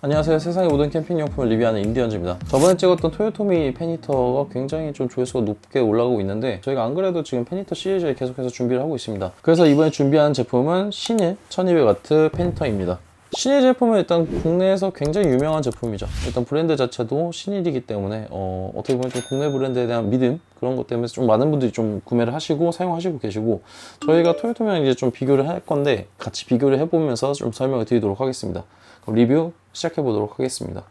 안녕하세요. 세상의 모든 캠핑 용품을 리뷰하는 인디언즈입니다. 저번에 찍었던 토요토미 페니터가 굉장히 좀 조회수가 높게 올라가고 있는데 저희가 안 그래도 지금 페니터 시리즈에 계속해서 준비를 하고 있습니다. 그래서 이번에 준비한 제품은 신일 1200W 페니터입니다. 신일 제품은 일단 국내에서 굉장히 유명한 제품이죠. 일단 브랜드 자체도 신일이기 때문에 어, 떻게 보면 좀 국내 브랜드에 대한 믿음 그런 것 때문에 좀 많은 분들이 좀 구매를 하시고 사용하시고 계시고 저희가 토요토미랑 이제 좀 비교를 할 건데 같이 비교를 해보면서 좀 설명을 드리도록 하겠습니다. 그럼 리뷰 시작해 보도록 하겠습니다.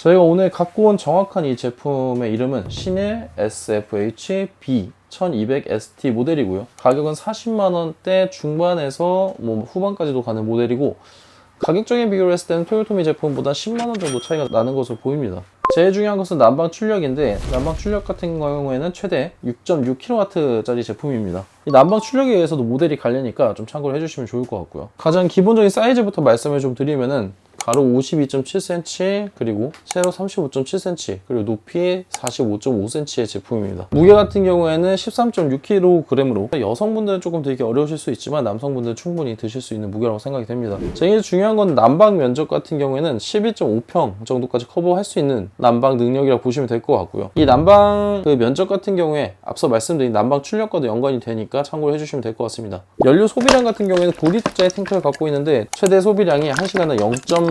저희가 오늘 갖고 온 정확한 이 제품의 이름은 신일 SFH B 1200ST 모델이고요. 가격은 40만원대 중반에서 뭐 후반까지도 가는 모델이고 가격적인 비교를 했을 때는 토요토미 제품보다 10만원 정도 차이가 나는 것으로 보입니다. 제일 중요한 것은 난방 출력인데 난방 출력 같은 경우에는 최대 6.6kW짜리 제품입니다. 이 난방 출력에 의해서도 모델이 갈리니까 좀 참고를 해주시면 좋을 것 같고요. 가장 기본적인 사이즈부터 말씀을 좀 드리면은 가로 52.7cm 그리고 세로 35.7cm 그리고 높이 45.5cm의 제품입니다. 무게 같은 경우에는 13.6kg으로 여성분들은 조금 되기 어려우실 수 있지만 남성분들은 충분히 드실 수 있는 무게라고 생각이 됩니다. 제일 중요한 건 난방 면적 같은 경우에는 11.5평 정도까지 커버할 수 있는 난방 능력이라고 보시면 될 것 같고요. 이 난방 그 면적 같은 경우에 앞서 말씀드린 난방 출력과도 연관이 되니까 참고를 해주시면 될 것 같습니다. 연료 소비량 같은 경우에는 9리터짜리 탱크를 갖고 있는데 최대 소비량이 1시간에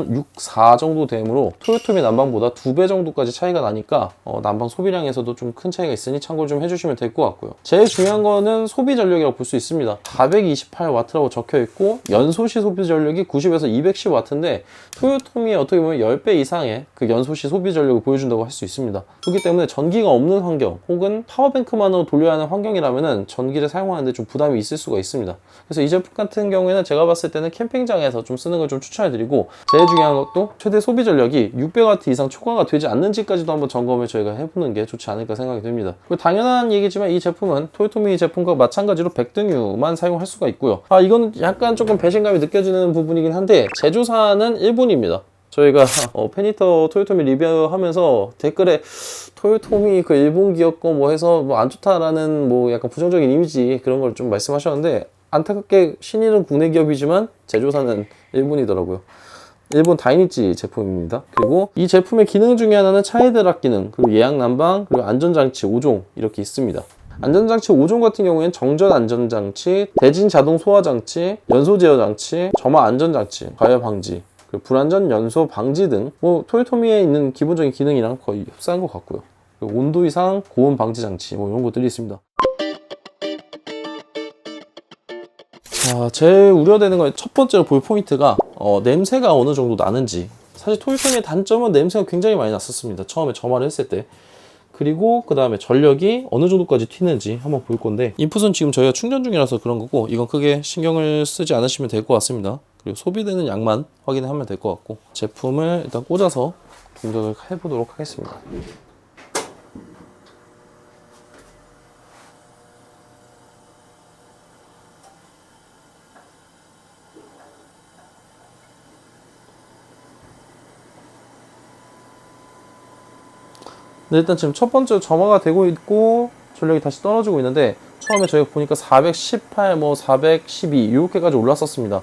0.64 정도 되므로 토요토미 난방보다 2배 정도까지 차이가 나니까 어, 난방 소비량에서도 좀 큰 차이가 있으니 참고 좀 해주시면 될 것 같고요. 제일 중요한 거는 소비 전력이라고 볼 수 있습니다. 428W라고 적혀 있고 연소시 소비 전력이 90에서 210W인데 토요토미의 어떻게 보면 10배 이상의 그 연소시 소비 전력을 보여준다고 할 수 있습니다. 그렇기 때문에 전기가 없는 환경 혹은 파워뱅크만으로 돌려야 하는 환경이라면 전기를 사용하는데 좀 부담이 있을 수가 있습니다. 그래서 이 제품 같은 경우에는 제가 봤을 때는 캠핑장에서 좀 쓰는 걸 좀 추천해드리고 제일 중요한 것도 최대 소비 전력이 600W 이상 초과가 되지 않는지까지도 한번 점검을 저희가 해보는 게 좋지 않을까 생각이 듭니다. 당연한 얘기지만 이 제품은 토요토미 제품과 마찬가지로 백등유만 사용할 수가 있고요. 아 이건 약간 조금 배신감이 느껴지는 부분이긴 한데 제조사는 일본입니다. 저희가 어, 페니터 토요토미 리뷰하면서 댓글에 토요토미 그 일본 기업 거 뭐 해서 뭐 안 좋다라는 뭐 약간 부정적인 이미지 그런 걸 좀 말씀하셨는데 안타깝게 신일은 국내 기업이지만 제조사는 일본이더라고요. 일본 다이니치 제품입니다. 그리고 이 제품의 기능 중에 하나는 차이드락 기능, 그리고 예약 난방, 그리고 안전장치 5종 이렇게 있습니다. 안전장치 5종 같은 경우에는 정전 안전장치, 대진 자동 소화장치, 연소 제어 장치, 점화 안전장치, 과열 방지, 불안전 연소 방지 등 뭐 토요토미에 있는 기본적인 기능이랑 거의 흡사한 것 같고요. 온도 이상 고온 방지 장치 뭐 이런 것들이 있습니다. 자, 제일 우려되는 건 첫 번째로 볼 포인트가 어, 냄새가 어느 정도 나는지. 사실 토요토미의 단점은 냄새가 굉장히 많이 났었습니다. 처음에 점화를 했을 때. 그리고 그 다음에 전력이 어느 정도까지 튀는지 한번 볼 건데 인풋은 지금 저희가 충전 중이라서 그런 거고 이건 크게 신경을 쓰지 않으시면 될 것 같습니다. 그리고 소비되는 양만 확인하면 될 것 같고 제품을 일단 꽂아서 동작을 해보도록 하겠습니다. 근데 일단 지금 첫 번째 점화가 되고 있고 전력이 다시 떨어지고 있는데 처음에 저희가 보니까 418, 뭐 412 이렇게까지 올랐었습니다.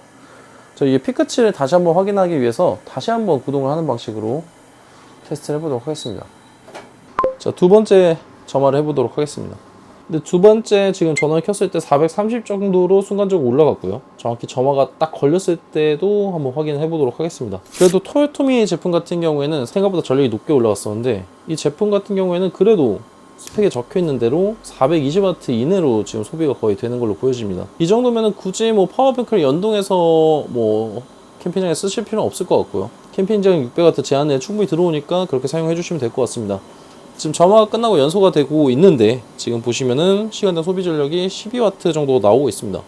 저희 이 피크치를 다시 한번 확인하기 위해서 다시 한번 구동을 하는 방식으로 테스트를 해보도록 하겠습니다. 자, 두 번째 점화를 해보도록 하겠습니다. 근데 두 번째 지금 전원을 켰을 때 430 정도로 순간적으로 올라갔고요. 정확히 점화가 딱 걸렸을 때도 한번 확인해 보도록 하겠습니다. 그래도 토요토미 제품 같은 경우에는 생각보다 전력이 높게 올라갔었는데 이 제품 같은 경우에는 그래도 스펙에 적혀 있는 대로 420W 이내로 지금 소비가 거의 되는 걸로 보여집니다. 이 정도면은 굳이 뭐 파워뱅크를 연동해서 뭐 캠핑장에 쓰실 필요는 없을 것 같고요. 캠핑장 600W 제한에 충분히 들어오니까 그렇게 사용해 주시면 될 것 같습니다. 지금 점화가 끝나고 연소가 되고 있는데 지금 보시면은 시간당 소비 전력이 12W 정도 나오고 있습니다.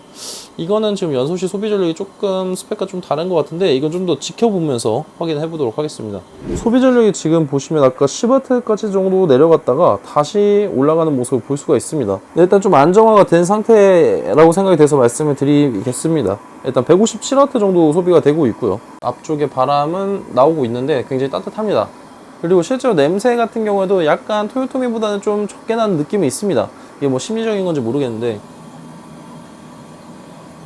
이거는 지금 연소 시 소비 전력이 조금 스펙과 좀 다른 것 같은데 이건 좀 더 지켜보면서 확인해 보도록 하겠습니다. 소비 전력이 지금 보시면 아까 10W까지 정도 내려갔다가 다시 올라가는 모습을 볼 수가 있습니다. 일단 좀 안정화가 된 상태라고 생각이 돼서 말씀을 드리겠습니다. 일단 157W 정도 소비가 되고 있고요. 앞쪽에 바람은 나오고 있는데 굉장히 따뜻합니다. 그리고 실제로 냄새 같은 경우에도 약간 토요토미보다는 좀 적게 나는 느낌이 있습니다. 이게 뭐 심리적인 건지 모르겠는데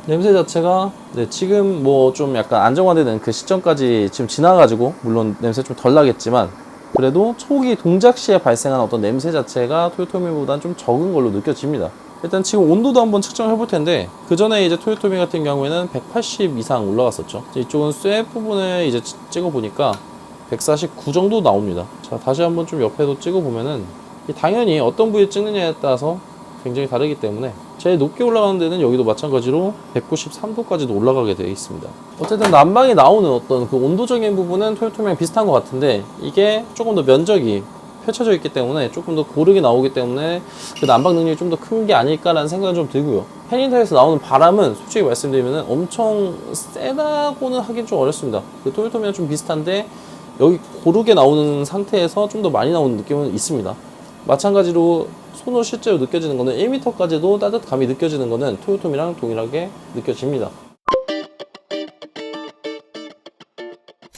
냄새 자체가 네, 지금 뭐 좀 약간 안정화되는 그 시점까지 지금 지나가지고 물론 냄새 좀 덜 나겠지만 그래도 초기 동작 시에 발생한 어떤 냄새 자체가 토요토미보다는 좀 적은 걸로 느껴집니다. 일단 지금 온도도 한번 측정해 볼 텐데 그 전에 이제 토요토미 같은 경우에는 180 이상 올라갔었죠. 이쪽은 쇠 부분을 이제 찍어 보니까 149 정도 나옵니다. 자 다시 한번 좀 옆에도 찍어 보면은 당연히 어떤 부위에 찍느냐에 따라서 굉장히 다르기 때문에 제일 높게 올라가는 데는 여기도 마찬가지로 193도까지도 올라가게 되어 있습니다. 어쨌든 난방이 나오는 어떤 그 온도적인 부분은 토요토미랑 비슷한 것 같은데 이게 조금 더 면적이 펼쳐져 있기 때문에 조금 더 고르게 나오기 때문에 그 난방 능력이 좀 더 큰 게 아닐까라는 생각은 좀 들고요. 팬인터에서 나오는 바람은 솔직히 말씀드리면 엄청 세다고는 하긴 좀 어렵습니다. 그 토요토미랑 좀 비슷한데 여기 고르게 나오는 상태에서 좀 더 많이 나오는 느낌은 있습니다. 마찬가지로 손으로 실제로 느껴지는 거는 1m까지도 따뜻감이 느껴지는 거는 토요토미랑 동일하게 느껴집니다.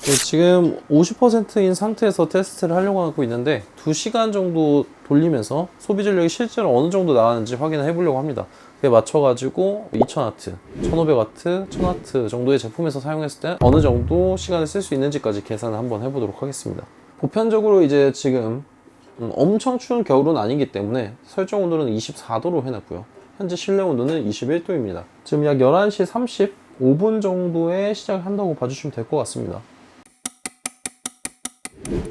네, 지금 50%인 상태에서 테스트를 하려고 하고 있는데 2시간 정도 돌리면서 소비 전력이 실제로 어느 정도 나가는지 확인을 해보려고 합니다. 그에 맞춰가지고 2000W, 1500W, 1000W 정도의 제품에서 사용했을 때 어느 정도 시간을 쓸 수 있는지까지 계산을 한번 해보도록 하겠습니다. 보편적으로 이제 지금 음, 엄청 추운 겨울은 아니기 때문에 설정 온도는 24도로 해놨고요. 현재 실내 온도는 21도입니다. 지금 약 11시 35분 정도에 시작을 한다고 봐주시면 될 것 같습니다.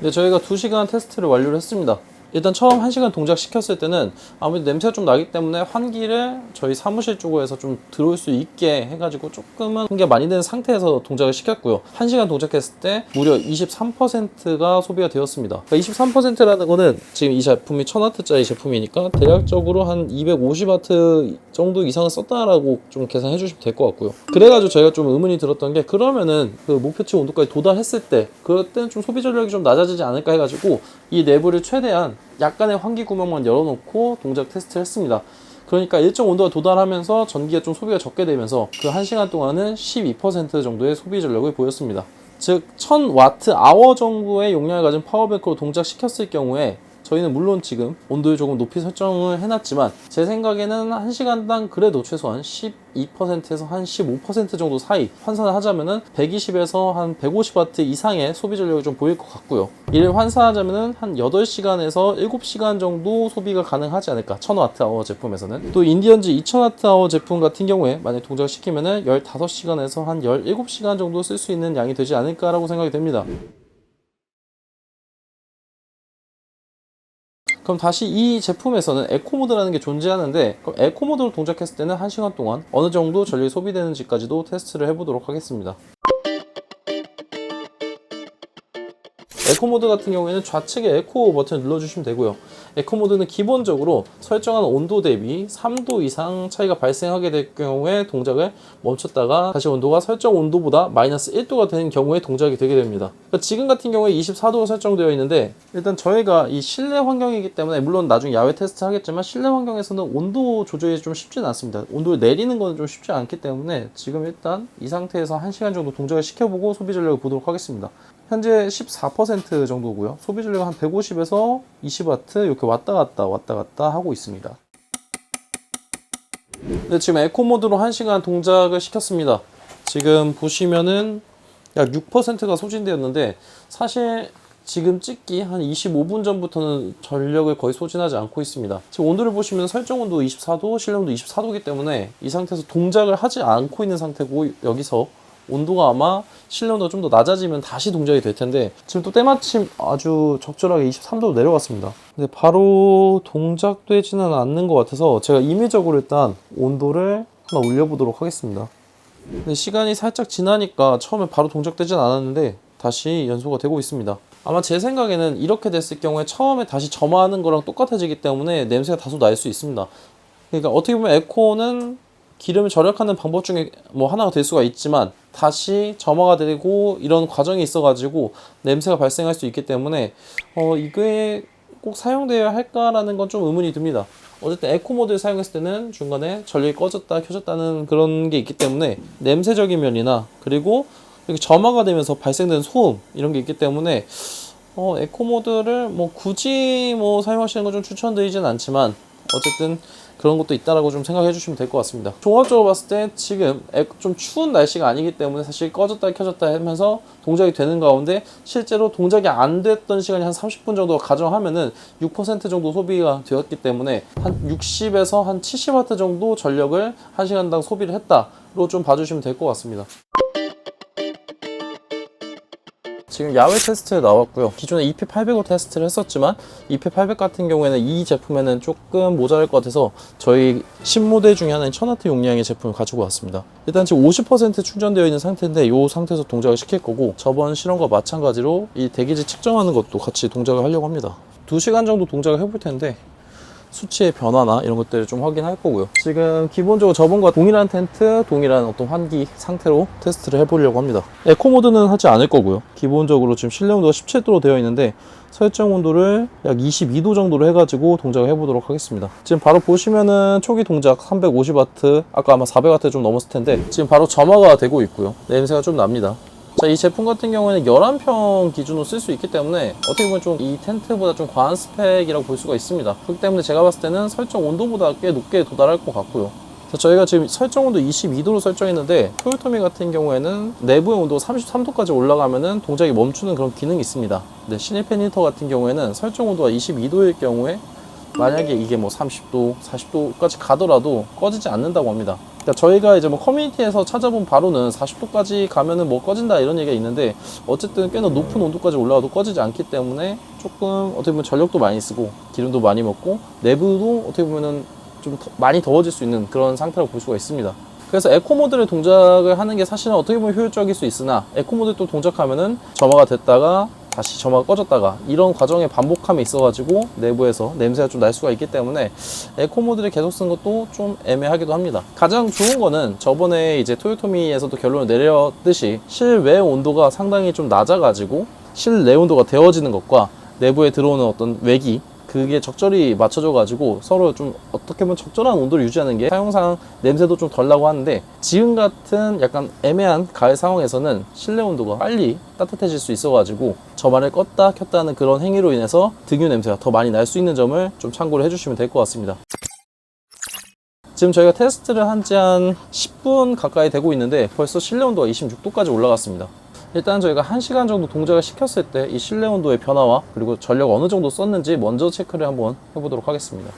네, 저희가 2시간 테스트를 완료를 했습니다. 일단 처음 1시간 동작 시켰을 때는 아무래도 냄새가 좀 나기 때문에 환기를 저희 사무실 쪽에서 좀 들어올 수 있게 해가지고 조금은 환기가 많이 된 상태에서 동작을 시켰고요. 1시간 동작했을 때 무려 23%가 소비가 되었습니다. 그러니까 23%라는 거는 지금 이 제품이 1000W짜리 제품이니까 대략적으로 한 250W 정도 이상을 썼다라고 좀 계산해 주시면 될 것 같고요. 그래가지고 저희가 좀 의문이 들었던 게 그러면은 그 목표치 온도까지 도달했을 때 그럴 때는 좀 소비 전력이 좀 낮아지지 않을까 해가지고 이 내부를 최대한 약간의 환기 구멍만 열어놓고 동작 테스트를 했습니다. 그러니까 일정 온도가 도달하면서 전기가 좀 소비가 적게 되면서 그 1시간 동안은 12% 정도의 소비 전력을 보였습니다. 즉 1000와트 아워 정도의 용량을 가진 파워뱅크로 동작시켰을 경우에 저희는 물론 지금 온도를 조금 높이 설정을 해놨지만 제 생각에는 1시간당 그래도 최소한 12%에서 한 15% 정도 사이 환산을 하자면은 120에서 한 150W 이상의 소비 전력이 좀 보일 것 같고요. 이를 환산하자면은 한 8시간에서 7시간 정도 소비가 가능하지 않을까 1000Wh 제품에서는 또 인디언즈 2000Wh 제품 같은 경우에 만약 동작을 시키면은 15시간에서 한 17시간 정도 쓸 수 있는 양이 되지 않을까라고 생각이 됩니다. 그럼 다시 이 제품에서는 에코 모드라는 게 존재하는데 그럼 에코 모드로 동작했을 때는 1시간 동안 어느 정도 전력이 소비되는지까지도 테스트를 해보도록 하겠습니다. 에코 모드 같은 경우에는 좌측에 에코 버튼을 눌러주시면 되고요. 에코 모드는 기본적으로 설정한 온도 대비 3도 이상 차이가 발생하게 될 경우에 동작을 멈췄다가 다시 온도가 설정 온도보다 마이너스 1도가 되는 경우에 동작이 되게 됩니다. 그러니까 지금 같은 경우에 24도가 설정되어 있는데 일단 저희가 이 실내 환경이기 때문에 물론 나중에 야외 테스트 하겠지만 실내 환경에서는 온도 조절이 좀 쉽지는 않습니다. 온도를 내리는 건 좀 쉽지 않기 때문에 지금 일단 이 상태에서 1시간 정도 동작을 시켜보고 소비 전력을 보도록 하겠습니다. 현재 14% 정도고요. 소비 전력 한 150에서 20W 이렇게 왔다 갔다 왔다 갔다 하고 있습니다. 네, 지금 에코 모드로 1시간 동작을 시켰습니다. 지금 보시면은 약 6%가 소진되었는데 사실 지금 찍기 한 25분 전부터는 전력을 거의 소진하지 않고 있습니다. 지금 온도를 보시면 설정 온도 24도, 실내 온도 24도이기 때문에 이 상태에서 동작을 하지 않고 있는 상태고 여기서 온도가 아마 실내 온도가 좀 더 낮아지면 다시 동작이 될 텐데 지금 또 때마침 아주 적절하게 23도로 내려갔습니다. 근데 바로 동작되지는 않는 것 같아서 제가 임의적으로 일단 온도를 하나 올려보도록 하겠습니다. 근데 시간이 살짝 지나니까 처음에 바로 동작되진 않았는데 다시 연소가 되고 있습니다. 아마 제 생각에는 이렇게 됐을 경우에 처음에 다시 점화하는 거랑 똑같아지기 때문에 냄새가 다소 날 수 있습니다. 그러니까 어떻게 보면 에코는 기름을 절약하는 방법 중에 뭐 하나가 될 수가 있지만 다시 점화가 되고 이런 과정이 있어가지고 냄새가 발생할 수 있기 때문에 어 이게 꼭 사용되어야 할까라는 건 좀 의문이 듭니다. 어쨌든 에코 모드를 사용했을 때는 중간에 전력이 꺼졌다 켜졌다는 그런 게 있기 때문에 냄새적인 면이나 그리고 이렇게 점화가 되면서 발생되는 소음 이런 게 있기 때문에 어, 에코 모드를 뭐 굳이 뭐 사용하시는 건 좀 추천드리진 않지만 어쨌든 그런 것도 있다라고 좀 생각해 주시면 될 것 같습니다. 종합적으로 봤을 때 지금 에- 좀 추운 날씨가 아니기 때문에 사실 꺼졌다 켜졌다 하면서 동작이 되는 가운데 실제로 동작이 안 됐던 시간이 한 30분 정도 가정하면은 6% 정도 소비가 되었기 때문에 한 60에서 한 70W 정도 전력을 1시간당 소비를 했다로 좀 봐주시면 될 것 같습니다. 지금 야외 테스트에 나왔고요. 기존에 EP800으로 테스트를 했었지만 EP800 같은 경우에는 이 제품에는 조금 모자랄 것 같아서 저희 신모델 중에 하나인 1000W 용량의 제품을 가지고 왔습니다. 일단 지금 50% 충전되어 있는 상태인데 이 상태에서 동작을 시킬 거고 저번 실험과 마찬가지로 이 대기질 측정하는 것도 같이 동작을 하려고 합니다. 2시간 정도 동작을 해볼 텐데 수치의 변화나 이런 것들을 좀 확인할 거고요. 지금 기본적으로 저번과 동일한 텐트, 동일한 어떤 환기 상태로 테스트를 해보려고 합니다. 에코 모드는 하지 않을 거고요. 기본적으로 지금 실내 온도가 17도로 되어 있는데 설정 온도를 약 22도 정도로 해가지고 동작을 해보도록 하겠습니다. 지금 바로 보시면은 초기 동작 350W, 아까 아마 400W 좀 넘었을 텐데 지금 바로 점화가 되고 있고요. 냄새가 좀 납니다. 자, 이 제품 같은 경우에는 11평 기준으로 쓸 수 있기 때문에 어떻게 보면 좀 이 텐트보다 좀 과한 스펙이라고 볼 수가 있습니다. 그렇기 때문에 제가 봤을 때는 설정 온도보다 꽤 높게 도달할 것 같고요. 자, 저희가 지금 설정 온도 22도로 설정했는데 토요토미 같은 경우에는 내부의 온도가 33도까지 올라가면은 동작이 멈추는 그런 기능이 있습니다. 근데 시네펜 히터 같은 경우에는 설정 온도가 22도일 경우에 만약에 이게 뭐 30도, 40도까지 가더라도 꺼지지 않는다고 합니다. 그러니까 저희가 이제 뭐 커뮤니티에서 찾아본 바로는 40도까지 가면은 뭐 꺼진다 이런 얘기가 있는데 어쨌든 꽤나 높은 온도까지 올라가도 꺼지지 않기 때문에 조금 어떻게 보면 전력도 많이 쓰고 기름도 많이 먹고 내부도 어떻게 보면은 좀 더- 많이 더워질 수 있는 그런 상태라고 볼 수가 있습니다. 그래서 에코 모드를 동작을 하는 게 사실은 어떻게 보면 효율적일 수 있으나 에코 모드 또 동작하면은 점화가 됐다가 다시 점화가 꺼졌다가 이런 과정의 반복함이 있어가지고 내부에서 냄새가 좀 날 수가 있기 때문에 에코 모드를 계속 쓴 것도 좀 애매하기도 합니다. 가장 좋은 거는 저번에 이제 토요토미에서도 결론을 내렸듯이 실외 온도가 상당히 좀 낮아가지고 실내 온도가 데워지는 것과 내부에 들어오는 어떤 외기 그게 적절히 맞춰져 가지고 서로 좀 어떻게 보면 적절한 온도를 유지하는 게 사용상 냄새도 좀 덜 나고 하는데 지금 같은 약간 애매한 가을 상황에서는 실내 온도가 빨리 따뜻해질 수 있어 가지고 저만을 껐다 켰다 하는 그런 행위로 인해서 등유 냄새가 더 많이 날 수 있는 점을 좀 참고를 해주시면 될 것 같습니다. 지금 저희가 테스트를 한 지한 10분 가까이 되고 있는데 벌써 실내 온도가 26도까지 올라갔습니다. 일단 저희가 1시간 정도 동작을 시켰을 때 이 실내 온도의 변화와 그리고 전력 어느 정도 썼는지 먼저 체크를 한번 해보도록 하겠습니다.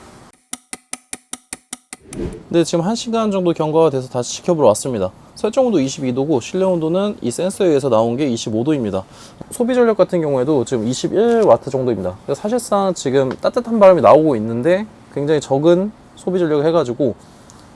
네, 지금 1시간 정도 경과가 돼서 다시 지켜보러 왔습니다. 설정 온도 22도고 실내 온도는 이 센서에 의해서 나온 게 25도입니다. 소비 전력 같은 경우에도 지금 21W 정도입니다. 사실상 지금 따뜻한 바람이 나오고 있는데 굉장히 적은 소비 전력을 해가지고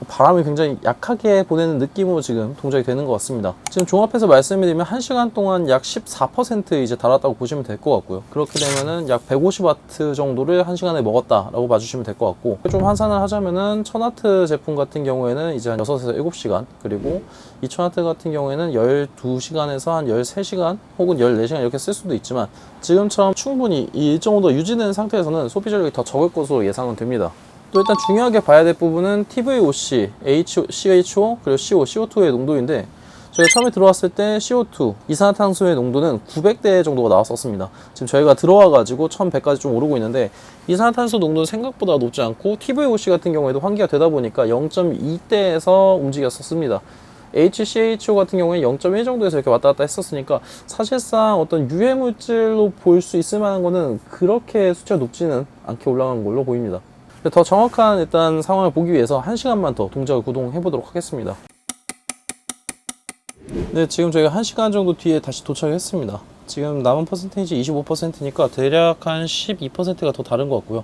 바람이 굉장히 약하게 보내는 느낌으로 지금 동작이 되는 것 같습니다. 지금 종합해서 말씀드리면 1시간 동안 약 14% 이제 달았다고 보시면 될 것 같고요. 그렇게 되면은 약 150W 정도를 1시간에 먹었다라고 봐주시면 될 것 같고 좀 환산을 하자면은 1000W 제품 같은 경우에는 이제 한 6에서 7시간 그리고 2000W 같은 경우에는 12시간에서 한 13시간 혹은 14시간 이렇게 쓸 수도 있지만 지금처럼 충분히 이 일정 온도 유지되는 상태에서는 소비 전력이 더 적을 것으로 예상은 됩니다. 또 일단 중요하게 봐야 될 부분은 TVOC, HO, CHO, 그리고 CO, CO2의 농도인데 저희가 처음에 들어왔을 때 CO2, 이산화탄소의 농도는 900대 정도가 나왔었습니다. 지금 저희가 들어와가지고 1100까지 좀 오르고 있는데 이산화탄소 농도는 생각보다 높지 않고 TVOC 같은 경우에도 환기가 되다 보니까 0.2대에서 움직였었습니다. HCHO 같은 경우에 0.1 정도에서 이렇게 왔다 갔다 했었으니까 사실상 어떤 유해 물질로 볼 수 있을 만한 거는 그렇게 수치가 높지는 않게 올라간 걸로 보입니다. 더 정확한 일단 상황을 보기 위해서 1시간만 더 동작을 구동해 보도록 하겠습니다. 네, 지금 저희가 1시간 정도 뒤에 다시 도착했습니다. 지금 남은 퍼센테이지 25%니까 대략 한 12%가 더 다른 것 같고요.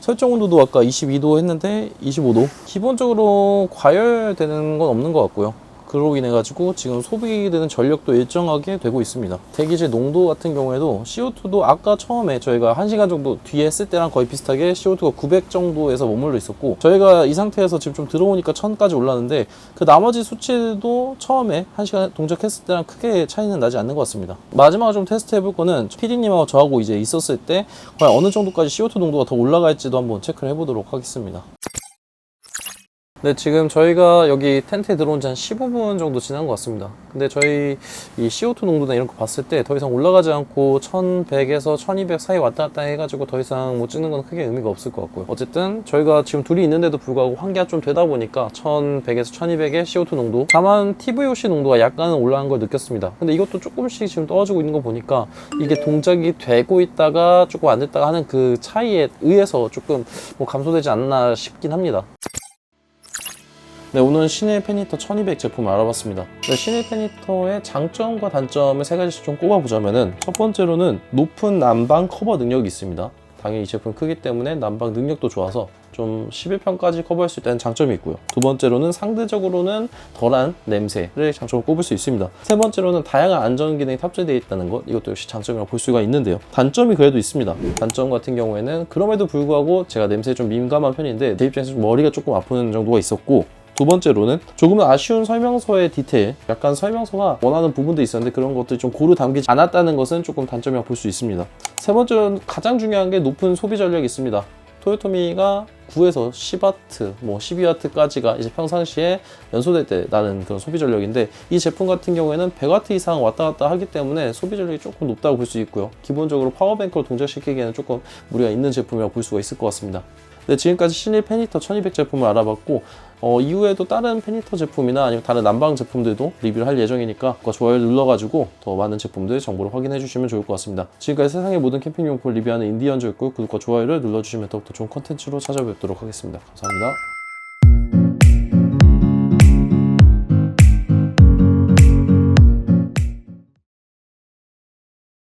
설정 온도도 아까 22도 했는데 25도. 기본적으로 과열되는 건 없는 것 같고요. 그로 인해 가지고 지금 소비되는 전력도 일정하게 되고 있습니다. 대기질 농도 같은 경우에도 CO2도 아까 처음에 저희가 1시간 정도 뒤에 했을 때랑 거의 비슷하게 CO2가 900 정도에서 머물러 있었고 저희가 이 상태에서 지금 좀 들어오니까 1000까지 올랐는데 그 나머지 수치도 처음에 1시간 동작했을 때랑 크게 차이는 나지 않는 것 같습니다. 마지막으로 좀 테스트 해볼 거는 PD님하고 저하고 이제 있었을 때 과연 어느 정도까지 CO2 농도가 더 올라갈지도 한번 체크를 해보도록 하겠습니다. 네, 지금 저희가 여기 텐트에 들어온 지 한 15분 정도 지난 것 같습니다. 근데 저희 이 CO2 농도나 이런 거 봤을 때 더 이상 올라가지 않고 1100에서 1200 사이 왔다 갔다 해가지고 더 이상 못 찍는 건 크게 의미가 없을 것 같고요. 어쨌든 저희가 지금 둘이 있는데도 불구하고 환기가 좀 되다 보니까 1100에서 1200의 CO2 농도 다만 TVOC 농도가 약간은 올라간 걸 느꼈습니다. 근데 이것도 조금씩 지금 떨어지고 있는 거 보니까 이게 동작이 되고 있다가 조금 안 됐다가 하는 그 차이에 의해서 조금 뭐 감소되지 않나 싶긴 합니다. 네, 오늘 시네 페니터 1200 제품을 알아봤습니다. 네, 시네 페니터의 장점과 단점을 세 가지씩 좀 꼽아보자면은 첫 번째로는 높은 난방 커버 능력이 있습니다. 당연히 이 제품 크기 때문에 난방 능력도 좋아서 좀 11평까지 커버할 수 있다는 장점이 있고요. 두 번째로는 상대적으로는 덜한 냄새를 장점으로 꼽을 수 있습니다. 세 번째로는 다양한 안전 기능이 탑재되어 있다는 것 이것도 역시 장점이라고 볼 수가 있는데요. 단점이 그래도 있습니다. 단점 같은 경우에는 그럼에도 불구하고 제가 냄새에 좀 민감한 편인데 제 입장에서 좀 머리가 조금 아픈 정도가 있었고 두 번째로는 조금은 아쉬운 설명서의 디테일, 약간 설명서가 원하는 부분도 있었는데 그런 것들이 좀 고루 담기지 않았다는 것은 조금 단점이라고 볼 수 있습니다. 세 번째로는 가장 중요한 게 높은 소비 전력이 있습니다. 토요토미가 9에서 10와트, 뭐 12와트까지가 이제 평상시에 연소될 때 나는 그런 소비 전력인데 이 제품 같은 경우에는 100와트 이상 왔다 갔다 하기 때문에 소비 전력이 조금 높다고 볼 수 있고요. 기본적으로 파워뱅크로 동작시키기에는 조금 무리가 있는 제품이라고 볼 수가 있을 것 같습니다. 네, 지금까지 신일 페니터 1200 제품을 알아봤고 어, 이후에도 다른 페니터 제품이나 아니면 다른 난방 제품들도 리뷰를 할 예정이니까 그거 좋아요를 눌러가지고 더 많은 제품들 정보를 확인해 주시면 좋을 것 같습니다. 지금까지 세상의 모든 캠핑용품을 리뷰하는 인디언즈였고 구독과 좋아요를 눌러주시면 더욱더 좋은 컨텐츠로 찾아뵙도록 하겠습니다. 감사합니다.